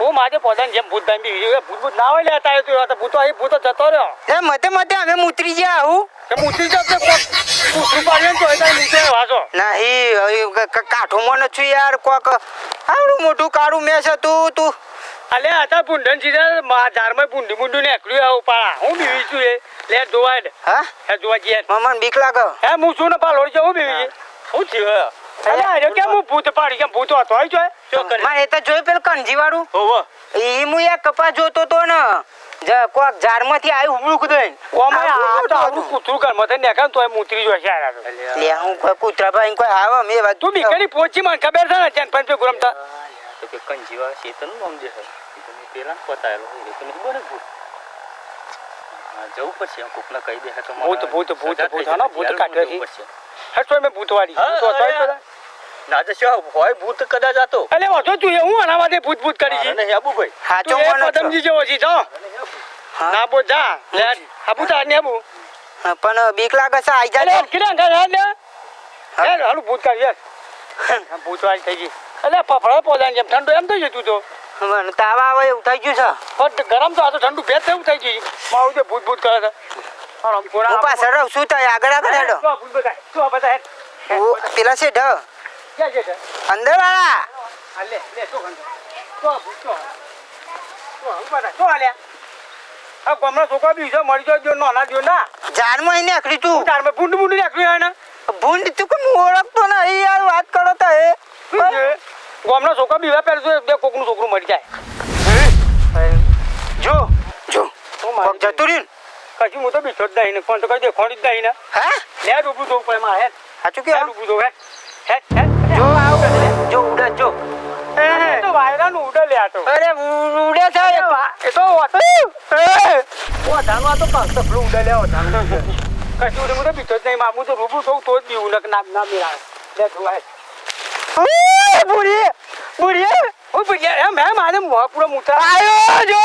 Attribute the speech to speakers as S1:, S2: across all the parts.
S1: હું માજે પોતાની જેમ ભૂત ભાઈ બીજું ભૂત ભૂત ના હોય લેતા આવ્યો તું તો ભૂતો અહીં ભૂતો જતો રહ્યો.
S2: એ મતે મતે અમે મુતરી ગયા આવું.
S1: તે મૂતી જ તે પૂછું પાડ્યું તો અહીં મૂકે વાસો.
S2: નહીં હવે ક- ક- કાઠુંમાં યાર કોક. આવડું મોટું કાળું મેસ હતું તું.
S1: અલે આતા પુંડન સીધા મા પુંડી મુંડું ને એકલું આવું પાડા હું બીવી છું એ. લે જોવાય ને
S2: હા?
S1: હે જોવા જઈએ.
S2: મમન બીક લાગે.
S1: હે હું શું ને પાલોડ છે હું બીવી હું. થયું અરે કેમ હું ભૂત પાડી? કેમ ભૂત હતો આવી જોય? શું કરે?
S2: મારે તો જોયું પેલું કણજી વાળું
S1: હોવો.
S2: ઈ હું એક કપા જોતો તો ને જ કોક ઝાડમાંથી આવ્યું ઉબળું કુદાઈને.
S1: ઓમે આ તો
S2: મોટું
S1: કૂતરું ઘરમાં થઈને નીકળે તોય મૂતરી જોઈ છે યાર
S2: લે હું કોઈ કૂતરા ભાઈ કોઈ આવે મેં વાત
S1: તું બીકડી પહોંચી મને ખબર છે ને ચેન પંચ ગુરમ તો
S3: કે કંજીવા ચેતન નામ જે છે? એ પેલા પતાયેલો એ તો નહીં બને ભૂત જવું પડશે કોકને કહી દે તો
S1: ભૂત, ભૂત, ભૂત, ભૂત, હા, ભૂત કાઢ્યો છે.
S3: પડશે.
S1: હે મેં
S3: ભૂતવાળી.
S1: તો
S3: ના તો શું હોય ભૂત કદાચ આતો
S1: અલે વાંધો તું હું આના માટે ભૂત ભૂત કરી છે?
S3: નહીં આબુ ભાઈ.
S1: તું
S2: મને
S1: પદમજી જેવો છે જો.
S2: હા.
S1: ના બોલ જા. લે આબુ તાર ને આબુ.
S2: પણ બીક લાગે છે આઈ
S1: અલે
S2: જાય
S1: કિરા ઘર હાલ લે યાર હાલું ભૂત કાઢ યાર ભૂતવાડી થઈ ગઈ. અલે ફફડો પોદાન જેમ ઠંડુ એમ થઈ જતું તો.
S2: મને તાવ આવે એવું થઈ ગયું છે.
S1: પણ ગરમ તો આ તો ઠંડુ ભેજ થયું થઈ ગયું. મારું જે ભૂત ભૂત કરે છે.
S2: શું થાય? આગળ આગળ હેડો. પેલા છે ઢ
S1: તે?
S2: અંદર વાળા
S1: લે, લે, ભૂત? આ ગામના છોકરા બી છે, મરી જાય જો નાના જો ના.
S2: ઝાડમાં અહીં નીકળી તું?
S1: શું ભૂંડ ભૂંડ નીકળ્યું ને?
S2: ભૂંડ તું કેમ ઓળખતો નહીં યાર વાત કરો તો એ
S1: શું છે? બીવા પહેલા તો બે કોકનું છોકરું મરી જાય.
S2: જો જો. જતું રહ્યું
S1: કશું હું તો બીજો જ ને ફોન તો કઈ દે ખોડી જ ને
S2: હે?
S1: લે ડૂબું જોવું પડે મારે.
S2: સાચું કે
S1: ડૂબું જોવું
S2: જો. આવ જો. ઉડે જો.
S1: એ તો વાયરાનું ઉડે લે તો
S2: અરે ઉડે છે
S1: એ તો વાત-
S2: એ!
S1: વધારવા તો પાક તો ઉડે લે વધારતો કશું ઉડે હું તો જ. નહીં મામું તો રૂબરૂ થવું તો જ. બીવું નક ના ના મેળાવે લે તું હેડ
S2: ઓય, બુઢી બુઢી
S1: એમ એમ આને મોહ પૂરો મૂતરા
S2: આયો જો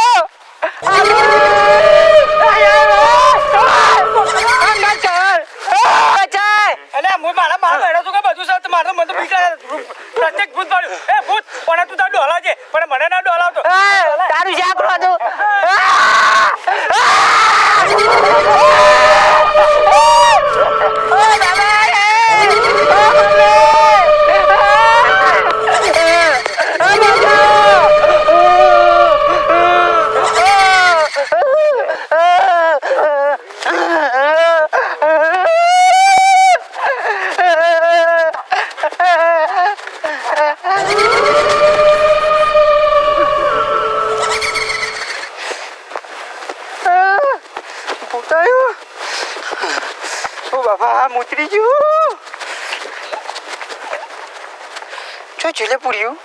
S1: હું મારા મારા બેઠો છું કે બધું સાથ મારે મને બીક. પ્રત્યેક ભૂત પાડ્યું એ ભૂત, પણ તું તાર ડોલા છે, પણ મને ના ડોલાવતો
S2: તારું જાગરો હતું ભૂતાયું ઓ બાપા મૂતરી ગયું જો ચીલે પૂર્યું?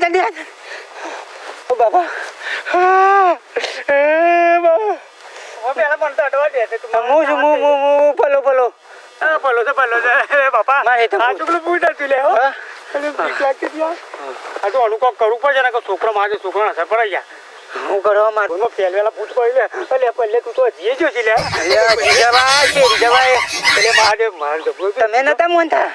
S2: જલ્દી. ઓ બાપા.
S1: હું પેલા મને તો અડવા દે છે તું
S2: હું છું હું હું હું પલો પલો
S1: હા, ભલો છે ભલો છે. બાપા આ
S2: ભૂત.
S1: છોકરું ભૂત લે હો. બીક લાગતી હતી આ તો આનું કરવું પડશે ને કે છોકરો મારે છોકરો અસર પડે યાર
S2: હું કરવા માંગુ
S1: ભૂલમાં પહેલવેલા ભૂત કોઈ લે. અલે પહેલે તું તો જીએ જો લે.
S2: જીજાભાઈ, જીજાભાઈ.
S1: એટલે મારે મારે
S2: તમે નતા મોનતા?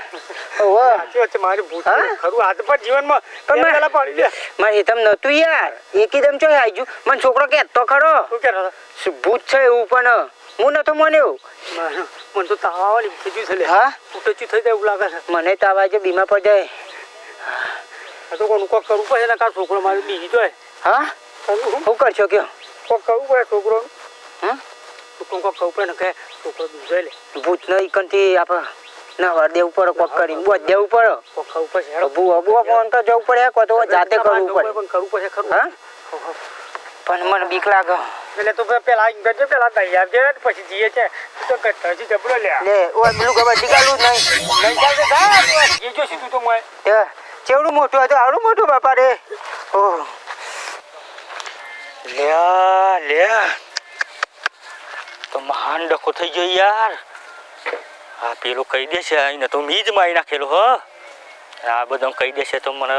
S1: મારે ભૂત
S2: હા?
S1: ખરું. હાથ પર જીવનમાં
S2: પણ મારે-
S1: પડી લે.
S2: મારે હેતમ નતું યાર. એકદમ ચો આઈજુ મને છોકરો કહેતો ખરો.
S1: શું કહેતો
S2: ભૂત છે એવું પણ? હું નતો મોન્યો.
S1: મારે- મને તો તાવ છે
S2: હા?
S1: ઉઠે થઈ જાય એવું લાગે છે.
S2: મને તાવ છે બીમા પડી જાય.
S1: તો કોનું કોક કરવું પડે ને કાં છોકરો મારે બીજી જોય?
S2: હા?
S1: હું?
S2: શું કરશો કયો?
S1: કોક કરવું પડે છોકરો
S2: હા
S1: કોક કરવું પડે ને કે છોકરો
S2: ભૂત નહીં ઈકનથી આપણે નવા દેવું પડે કોક કરીને. દેવું પડે.
S1: કોક પડશે
S2: અબુ અબુ ફોન તો જવું પડે કો તો જાતે કરવું પડે.
S1: પણ કરવું પડશે ખરું.
S2: હા? પણ મને બીક લાગે.
S1: એટલે તું પેલા આઈ ગયો પેલા છે પછી જીએ છે. તું લે.
S2: લે ખબર જ નહીં.
S1: લઈ જા તું જીજો સીધું તો મોય.
S2: ચેવડું મોટું હતું આવડું મોટું બાપા રે. ઓહ.
S3: લ્યા લ્યા. તો મહાન ડખો થઈ ગયો યાર. આ પેલું કહી દેશે, એને તો મી જ મારી નાખેલો, હ. આ બધું કહી દેશે તો મને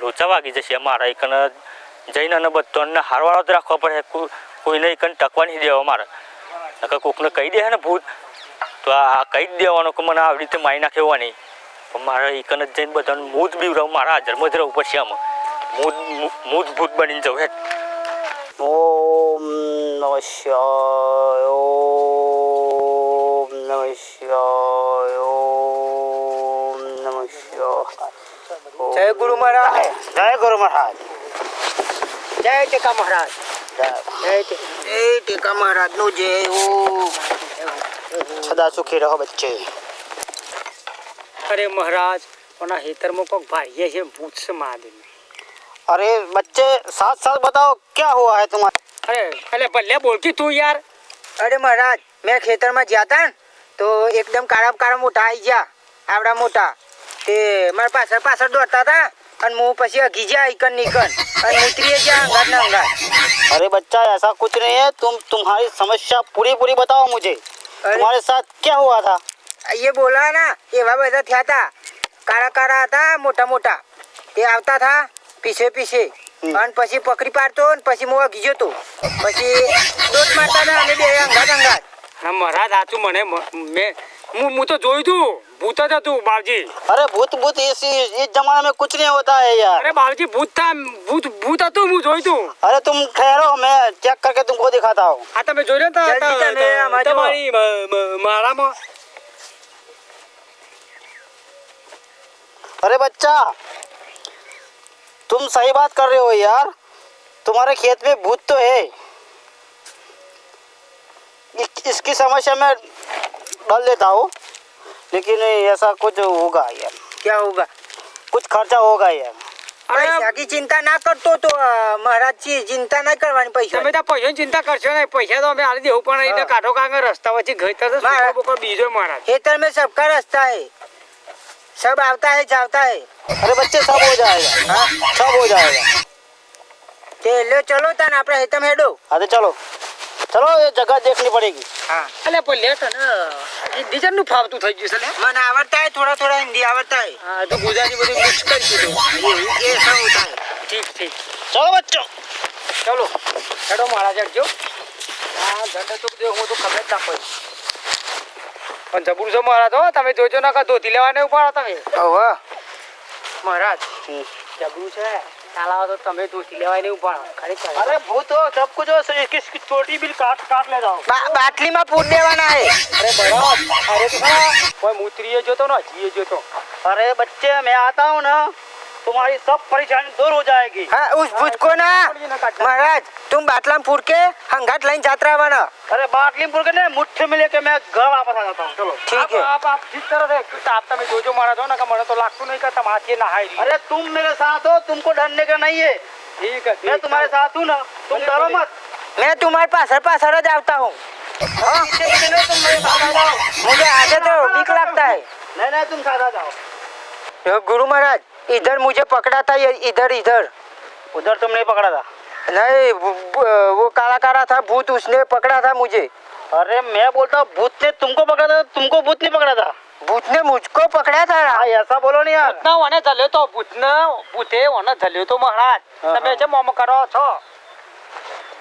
S3: લોચા વાગી જશે મારા એકને જઈને અને બધાને હારવાળો જ રાખવા પડે, કોઈ- કોઈને એકને ટકવા નહીં દેવા મારે. નકર કોકને કહી દે ને ભૂત, તો આ કહી જ દેવાનો કે મને આવી રીતે મારી નાખેવા નહીં. પણ મારે એકને જઈને બધાને મૂત રહું, મારા હાજરમાં જ રહેવું પડશે આમ. મૂત મૂત ભૂત બનીને જવું હેઠ
S2: ઓમ નમઃ जय गुरु महाराज। जय गुरु महाराज।
S1: जय टीका महाराज।
S2: जय।
S1: जय टेका।
S2: महाराज नो जय हो सदा सुखी रहो बच्चे। अरे महाराज
S1: अपना हेतर में कोई भाई है भूत से मार देने।
S2: अरे बच्चे साथ साथ बताओ क्या हुआ है तुम्हारे?
S1: अरे अरे बल्ले बोलती तू यार।
S2: अरे महाराज मैं खेतर में जाता तो एकदम काराम काराम उठाई जा आवड़ा मोटा। તે મારા પાછળ પાછળ દોડતા હતા અને હું પછી અઘી ગયા ઈકન નીકન અને ઉતરી ગયા અંગાત ને અંગાત
S4: अरे बच्चा ऐसा कुछ नहीं है तुम तुम्हारी समस्या पूरी पूरी बताओ मुझे तुम्हारे साथ क्या हुआ था
S2: એ બોલા ના એવા બધા થયા હતા કાળા કાળા હતા મોટા મોટા તે આવતા હતા પીછે પીછે અને પછી પકડી પાડતો ને પછી હું અઘી જતો પછી દોટ મારતા હતા અને બે અંગાત અંગાત
S1: હા મહારાજ સાચું મને મ- મેં હું હું તો જોયું તું भूता था तू बाबूजी।
S4: अरे भूत भूत इस इस जमाने में कुछ नहीं होता है यार।
S1: अरे बाबूजी भूत था भूत भूता तू मुझ होई तू।
S4: अरे तुम ठहरो मैं चेक करके तुमको दिखाता हूँ।
S1: हाँ
S2: तो
S1: मैं
S2: जो रहा
S1: था तुम्हारी मारा मा
S4: अरे बच्चा तुम सही बात कर रहे हो यार। तुम्हारे खेत में भूत तो है। इसकी समस्या मैं डाल देता हूँ। लेकिन ऐसा कुछ होगा यार
S2: ક્યાં હોગા
S4: कुछ खर्चा होगा यार
S2: પૈસા કી ચિંતા ના કરતો તો મહારાજ જી ચિંતા ના કરવાની પૈસા
S1: તમે તો પૈસાની ચિંતા કરશો ને પૈસા તો અમે આલી દેવું પણ એને કાઢો કાંગ રસ્તા વચ્ચે ગઈ તો
S2: મારા-
S1: બોકો બીજો મહારાજ
S2: खेतर में सबका रास्ता है सब आता है जाता है
S4: अरे बच्चे सब हो जाएगा
S2: हाँ
S4: सब हो जाएगा
S2: તે લો ચલો તાન આપણે હેતમ હેડો
S4: हाँ तो चलो ચલો એ જગા દેખની પડેગી.
S2: હા.
S1: અલે પણ લેટ ને. ડીઝલનું ફાવતું થઈ ગયું છે
S2: મને આવડતા હે થોડા થોડા હિન્દી આવડતા
S1: હા તો ગુજરાતી બધું મિક્સ કરી દીધું.
S2: એ સૌ થાય.
S1: ઠીક ઠીક.
S4: ચલો બચ્ચો.
S1: ચલો ચડો મારા જડજો હા જડે તો દે હું તો ખબર ના પડી. પણ જબુર છો મારા તો તમે જોજો ના કા ધોતી લેવાને ઉપાડો તમે.
S2: હવે
S1: મહારાજ જબરુ છે. ताला तो तुम्हें दूसरी लेवाई नहीं ऊपर खड़ी चल
S4: अरे भूत हो सब कुछ हो सही किस छोटी बिल काट काट ले जाओ
S2: बा, बाटली में पूट देवाना है
S1: अरे बड़ा अरे कोई मूत्री जो तो ना जी जो तो
S4: अरे बच्चे मैं आता हूँ ना तुम्हारी सब परेशानी दूर हो जाएगी।
S2: हाँ, उस हाँ, भूत को ना। महाराज तुम बाटलामपुर के हंगाट लाइन जात्रा बना।
S4: अरे बाटलीमपुर के मुठ्ठी में लेके मैं घर वापस आ जाता हूँ।
S2: ठीक है।
S1: आप आप जिस तरह से आपका तो जो जो मारा दो ना मरा तो लाखों नहीं करता माथिए नहाए
S4: अरे तुम मेरे साथ हो तुमको डरने का नहीं है।
S1: ठीक है
S4: मैं तुम्हारे साथ हूँ ना तुम डरो मत।
S2: मैं तुम्हारे पास हर पास हरा जाता हूँ। हाँ? मुझे आगे तो ठीक लगता है।
S4: नहीं नहीं तुम साथ जाओ।
S2: गुरु महाराज इधर मुझे पकड़ा था ये इधर इधर
S4: उधर तुम नहीं पकड़ा था
S2: नहीं वो- वो वो काला काला था भूत उसने पकड़ा था मुझे
S4: अरे मैं बोलता हूँ भूत ने तुमको पकड़ा था तुमको भूत नहीं पकड़ा था
S2: भूत ने मुझको पकड़ा था
S4: हाँ ऐसा बोलो नहीं यार
S1: ભૂતના ઓને ધલ્યો તો ભૂતને ભૂતે ઓને ધલ્યો તો મહારાજ
S4: હા,
S1: તમે
S4: હા.
S1: છે મોમ કરો છો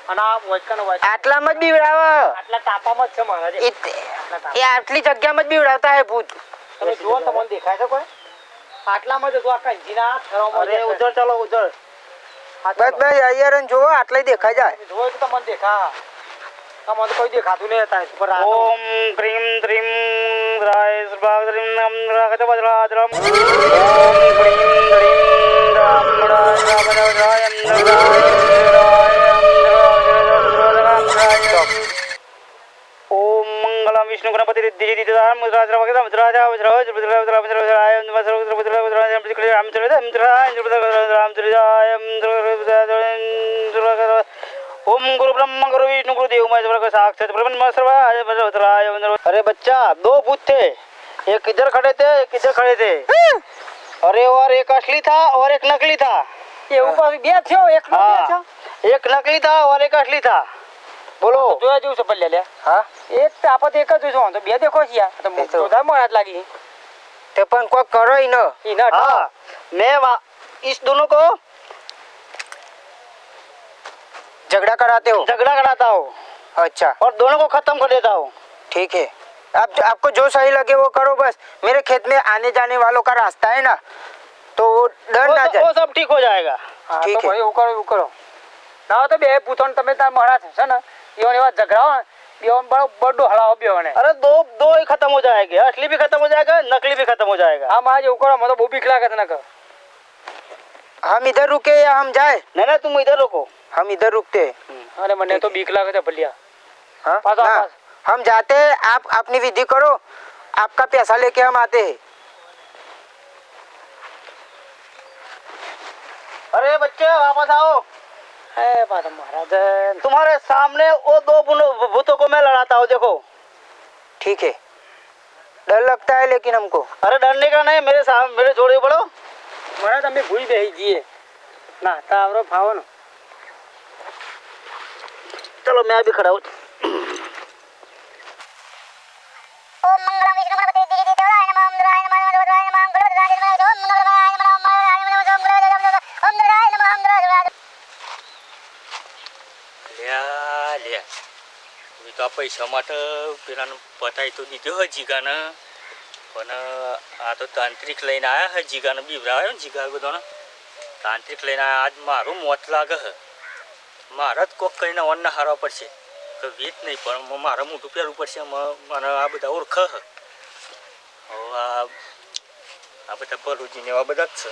S1: અને આ વચકન વચ
S2: આટલામાં જ બીવડાવે
S1: આટલા તાપામાં જ છે મહારાજ
S2: इत- ये આટલી જગ્યામાં જ બીવડાવતા है ભૂત
S1: તમે જુઓ ને તમને દેખાય છે કોઈ આટલામાં જ દ્વારકા જીના થરોમાં
S4: અરે ઉધર ચલો ઉધર
S2: બસ બસ અયર જો આટલે દેખાઈ જાય.
S1: જોય તો તમને દેખા. તમને કોઈ દેખાતું નહીં હતા ઉપર
S4: ઓમ ક્રીમ ત્રીમ રાઈસ બાગરીમ નમ રાગત બજરાદ્રમ ओम गुरु ब्रह्म गुरु विष्णु गुरु देव महेश्वर साक्षात ब्रह्म अरे बच्चा दो भूत थे। एक इधर खड़े थे एक इधर खड़े थे। अरे और एक असली था और एक नकली था।
S1: ये ऊपर
S4: हाँ, एक नकली था और एक असली था। बोलो
S1: જોયા જેવું છે ભલે લે
S2: હા
S1: એક તો આપત એક જ જોઈશું તો બે દેખો છે યાર તો
S2: એ તો-
S1: બધા મહારાજ લાગી
S2: તે પણ કોઈ કરો ય ન
S1: ઈ ના
S4: हाँ मैं वा- इस दोनों को
S2: झगड़ा कराते हो
S4: झगड़ा कराता हूँ
S2: अच्छा
S4: और दोनों को खत्म कर देता हूँ
S2: ठीक है आप आपको जो सही लगे वो करो बस मेरे खेत में आने जाने वालों का रास्ता है ना तो वो डर
S4: वो
S2: ना
S4: सब-
S2: जाए
S4: वो सब ठीक हो जाएगा
S1: હા
S2: ઠીક
S1: તો
S2: હે.
S1: ભાઈ એવું કરો એવું કરો ના હોય તો બે પૂતોને તમે તાર મહારાજ છે ને योन बड़ो बड़ो बियो ने
S4: अरे दो दो ही खत्म हो असली भी खत्म हो जाएगा नकली भी खत्म हो जाएगा
S1: हम आज मतलब वो भी खिला ना कर
S2: हम इधर रुके या हम जाए
S4: ना तुम इधर रुको
S2: हम इधर रुकते
S1: अरे मैंने
S2: तो
S1: बीक लगा
S2: था
S1: भलिया
S2: हम जाते हैं आप अपनी विधि करो आपका पैसा लेके हम आते हैं
S4: अरे बच्चे वापस आओ तुम्हारे सामने वो दो भूतों को मैं लड़ाता हूँ, देखो।
S2: ठीक है। डर लगता है लेकिन हमको।
S4: अरे डरने का नहीं, मेरे सामने मेरे जोड़े पड़ो
S1: महाराज, हमें भूल भेजिए। ना तो आवरो भावन।
S4: चलो, मैं अभी खड़ा हूँ।
S5: આ પૈસા માટે પેલાને પતાવી તો દીધો હ જીગાને. પણ આ તો તાંત્રિક લઈને આવ્યા હે જીગાને. બીવરાયો ને જીગા બધાને. તાંત્રિક લઈને આવ્યા આજ મારું મોત લાગે હ. મારે જ કોક કરીને અન્ન હારવા પડશે. તો વેત નહીં, પણ મારે મોટું પહેરવું પડશે. મને આ બધા ઓળખે હ. આ બધા ભલુજીને એવા બધા જ છે.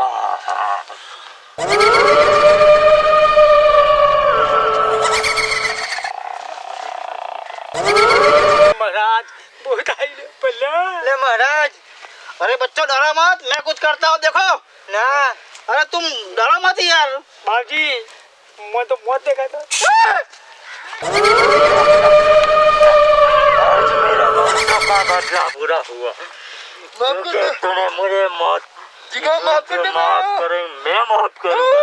S5: महाराज
S2: ले महाराज
S4: अरे बच्चों डरा मत मैं कुछ करता हूँ देखो।
S2: ना
S4: अरे तुम डरा मत यार।
S1: बाजी मैं तो मौत देखा
S5: था। मेरा बुरा हुआ। मुझे मौत
S2: जिगर माफ़ कर
S5: मैं माफ़ करूँगा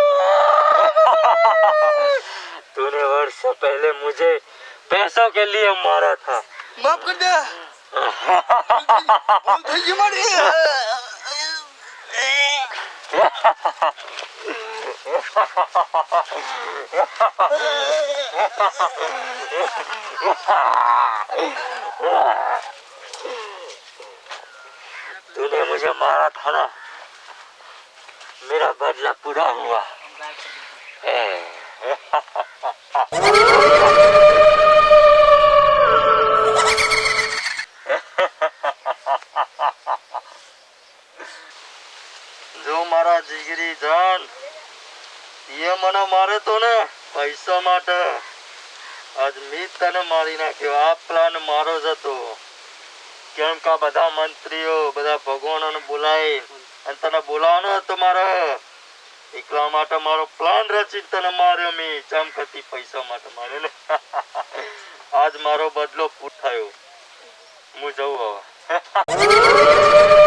S5: तूने वर्षों पहले मुझे पैसों के लिए मारा था।
S2: माफ़ कर दे। मारी
S5: तूने मुझे मारा था ना? मेरा बदला पूरा हुआ જો મારા જીગરી જાન એ મને મારે તો ને પૈસા માટે આજ મી તને મારી નાખ્યો આ પ્લાન મારો જ હતો કેમ કે આ બધા મંત્રીઓ બધા ભગવાનોને બોલાય અને તને બોલાવવાનો હતો મારે. એકલા માટે મારો પ્લાન રચી તને માર્યો મેં. ચમકતી પૈસા માટે માર્યો ને આજ મારો બદલો પૂર થયો. હું જઉં હવે.